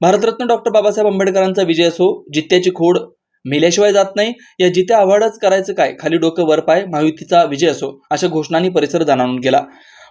Bharat Ratna doctor Babasaheb आंबेडकरांचा विजय असो जित्याची खोड मेल्याशिवाय जात नाही या जित्या आव्हाडच करायचं काय? खाली डोकं वर पाय महायुतीचा विजय असो अशा घोषणांनी परिसर जाणवून गेला.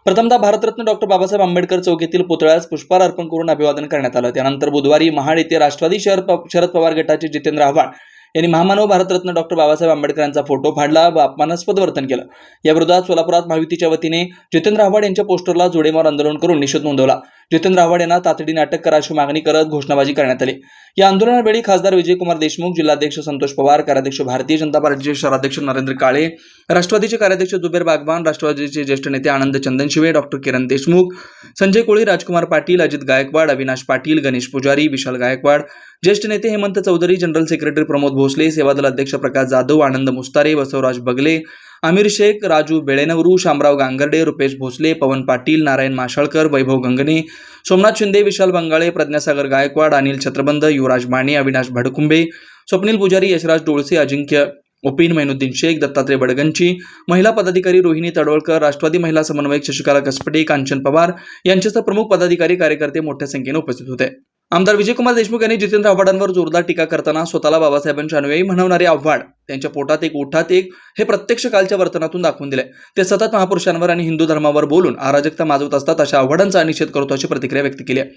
प्रथमतः भारतरत्न डॉक्टर बाबासाहेब आंबेडकर चौकीतील पुतळ्यास पुष्पहार अर्पण करून अभिवादन करण्यात आलं. त्यानंतर बुधवारी महाड येथे राष्ट्रवादी शहर शरद पवार गटाचे जितेंद्र आव्हाड यांनी महामानव भारतरत्न डॉक्टर बाबासाहेब आंबेडकरांचा फोटो फाडला व अपमानास्पद वर्तन केलं. या विरोधात सोलापुरात महायुतीच्या वतीने जितेंद्र आव्हाड यांच्या पोस्टरला जोडेमार आंदोलन करून निषेध नोंदवला. जितेंद्र आव्हाड यांना तातडीने अटक करा अशी मागणी करत घोषणाबाजी करण्यात आली. या आंदोलनावेळी खासदार विजयकुमार देशमुख जिल्हाध्यक्ष संतोष पवार कार्याध्यक्ष भारतीय जनता पार्टीचे शहराध्यक्ष नरेंद्र काळे राष्ट्रवादीचे कार्याध्यक्ष जुबेर बागवान राष्ट्रवादीचे ज्येष्ठ नेते आनंद चंदनशिवे डॉक्टर किरण देशमुख संजय कोळी राजकुमार पाटील अजित गायकवाड अविनाश पाटील गणेश पुजारी विशाल गायकवाड ज्येष्ठ नेते हेमंत चौधरी जनरल सेक्रेटरी प्रमोद भोसले सेवादल अध्यक्ष प्रकाश जाधव आनंद मुस्तारे बसवराज बगले आमिर शेख राजू बेळेनवरू शामराव गांगर्डे रुपेश भोसले पवन पाटील नारायण माशाळकर वैभव गंगणे सोमनाथ शिंदे विशाल बंगाळे प्रज्ञासागर गायकवाड अनिल छत्रबंद युवराज माने अविनाश भडकुंबे स्वप्नील पुजारी यशराज डोळसे अजिंक्य ओपिन मैनुद्दीन शेख दत्तात्रय बडगंची महिला पदाधिकारी रोहिणी तडवळकर राष्ट्रवादी महिला समन्वयक शशिकला कसपटे कांचन पवार यांच्यासह प्रमुख पदाधिकारी कार्यकर्ते मोठ्या संख्येने उपस्थित होते. आमदार विजयकुमार देशमुख यांनी जितेंद्र आव्हाडांवर जोरदार टीका करताना स्वतःला बाबासाहेबांच्या अनुयायी म्हणवणारे आव्हाड त्यांच्या पोटात एक ओठात एक हे प्रत्यक्ष कालच्या वर्तनातून दाखवून दिले ते सतत महापुरुषांवर आणि हिंदू धर्मावर बोलून अराजकता माजवत असतात अशा आव्हाडांचा निषेध करतो अशी प्रतिक्रिया व्यक्त केली आहे.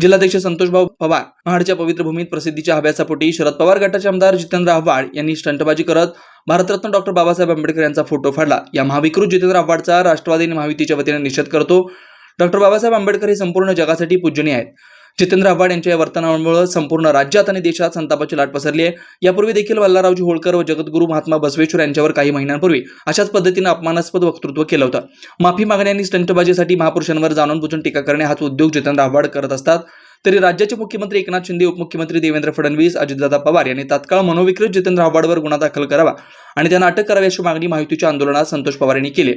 जिल्हाध्यक्ष संतोषभाऊ पवार महाडच्या पवित्र भूमीत प्रसिद्धीच्या हव्यासापोटी शरद पवार गटाचे आमदार जितेंद्र आव्हाड यांनी स्टंटबाजी करत भारतरत्न डॉक्टर बाबासाहेब आंबेडकर यांचा फोटो फाडला. या महाविकृत जितेंद्र आव्हाडचा राष्ट्रवादी आणि महायुतीच्या वतीने निषेध करतो. डॉक्टर बाबासाहेब आंबेडकर हे संपूर्ण जगासाठी पूजनीय आहेत. जितेंद्र आव्हाड यांच्या या वर्तनामुळे संपूर्ण राज्यात आणि देशात संतापाची लाट पसरली आहे. यापूर्वी देखील वल्लारावजी होळकर व जगद्गुरू महात्मा बसवेश्वर यांच्यावर काही महिन्यांपूर्वी अशाच पद्धतीनं अपमानास्पद वक्तृत्व केलं होतं. माफी मागणे आणि स्टंटबाजीसाठी महापुरुषांवर जाणून बुजून टीका करणे हाच उद्योग जितेंद्र आव्हाड करत असतात. तरी राज्याचे मुख्यमंत्री एकनाथ शिंदे उपमुख्यमंत्री देवेंद्र फडणवीस अजितदादा पवार यांनी तात्काळ मनोविकृत जितेंद्र आव्हाडवर गुन्हा दाखल करावा आणि त्यांना अटक करावी अशी मागणी माहितीच्या आंदोलनात संतोष पवार यांनी केली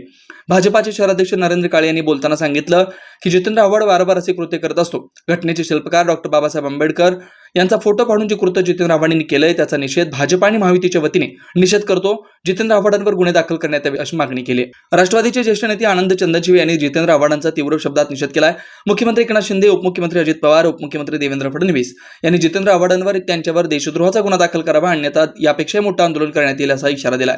भाजपाचे शहराध्यक्ष नरेंद्र काळे यांनी बोलताना सांगितलं की जितेंद्र आव्हाड वारंवार असे कृत्य करत असतो. घटनेचे शिल्पकार डॉक्टर बाबासाहेब आंबेडकर यांचा फोटो काढून जे कृत्य जितेंद्र आव्हाडांनी केलंय त्याचा निषेध भाजप आणि महायुतीच्या वतीने निषेध करतो. जितेंद्र आव्हाडांवर गुन्हे दाखल करण्यात यावे अशी मागणी केली आहे. राष्ट्रवादीचे ज्येष्ठ नेते आनंद चंदनशिवे यांनी जितेंद्र आव्हाडांचा तीव्र शब्दात निषेध केलाय. मुख्यमंत्री एकनाथ शिंदे उपमुख्यमंत्री अजित पवार उपमुख्यमंत्री देवेंद्र फडणवीस यांनी जितेंद्र आव्हाडांवर त्यांच्यावर देशद्रोहाचा गुन्हा दाखल करावा अन्यथा यापेक्षाही मोठं आंदोलन करण्यात येईल असा इशारा दिलाय.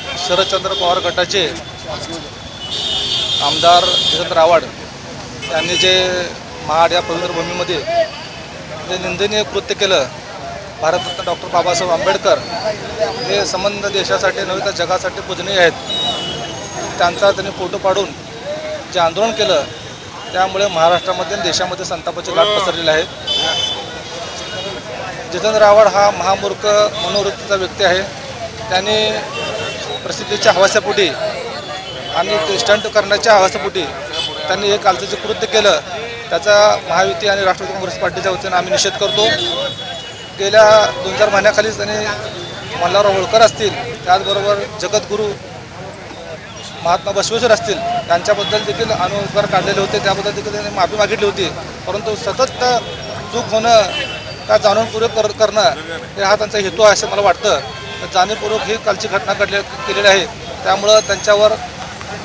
शरदचंद्र पवार गटाचे आमदार जितेंद्र आव्हाड यांनी जे महाड या पवित्र भूमीमध्ये जे निंदनीय कृत्य केलं भारतरत्न डॉक्टर बाबासाहेब आंबेडकर हे संबंध देशासाठी नव्हे तर जगासाठी पूजनीय आहेत. त्यांचा त्यांनी फोटो पाडून जे आंदोलन केलं त्यामुळे महाराष्ट्रामध्ये आणि देशामध्ये संतापाची लाट पसरलेली आहे जितेंद्र आव्हाड हा महामूर्ख मनोवृत्तीचा व्यक्ती आहे. त्यांनी प्रसिद्धीच्या हवासापोटी आणि ते स्टंट करण्याच्या हवासापोटी त्यांनी हे कालचं जे कृत्य केलं त्याचा महायुती आणि राष्ट्रवादी काँग्रेस पार्टीच्या वतीनं आम्ही निषेध करतो. गेल्या दोन चार महिन्याखालीच त्यांनी मल्हारराव होळकर असतील त्याचबरोबर जगद्गुरू महात्मा बसवेश्वर असतील त्यांच्याबद्दल देखील अनुद्गार काढलेले होते. त्याबद्दल देखील त्यांनी माफी मागितली होती. परंतु सतत त्या चूक होणं का जाणूनपूर्वक कर करणं हे हा त्यांचा हेतू आहे असं मला वाटतं. जाणीवपूर्वक ही कालची घटना घडले केलेली आहे. त्यामुळं त्यांच्यावर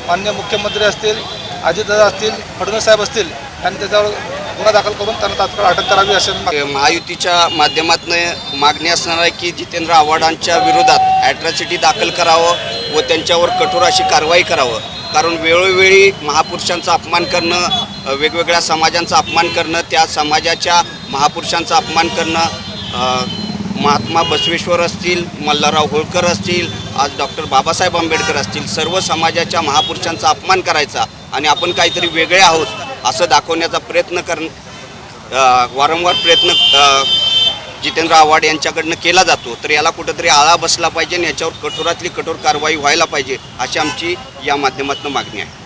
मान्य मुख्यमंत्री असतील अजितदादा असतील फडणवीस साहेब असतील आणि त्याच्यावर गुन्हा दाखल करून त्यांना तात्काळ अटक करावी असे महायुतीच्या माध्यमातून मागणी असणार आहे की जितेंद्र आव्हाडांच्या विरोधात ॲट्रॉसिटी दाखल करावं व त्यांच्यावर कठोर अशी कारवाई करावं. कारण वेळोवेळी महापुरुषांचा अपमान करणं वेगवेगळ्या समाजांचा अपमान करणं त्या समाजाच्या महापुरुषांचा अपमान करणं महात्मा बसवेश्वर असतील मल्हारराव होळकर असतील आज डॉक्टर बाबासाहेब आंबेडकर असतील सर्व समाजाच्या महापुरुषांचा अपमान करायचा आणि आपण काहीतरी वेगळे आहोत असं दाखवण्याचा प्रयत्न कर वारंवार प्रयत्न जितेंद्र आव्हाड यांच्याकडनं केला जातो. तर याला कुठंतरी आळा बसला पाहिजे आणि याच्यावर कठोरातली कठोर कारवाई व्हायला पाहिजे अशी आमची या माध्यमातून मागणी आहे.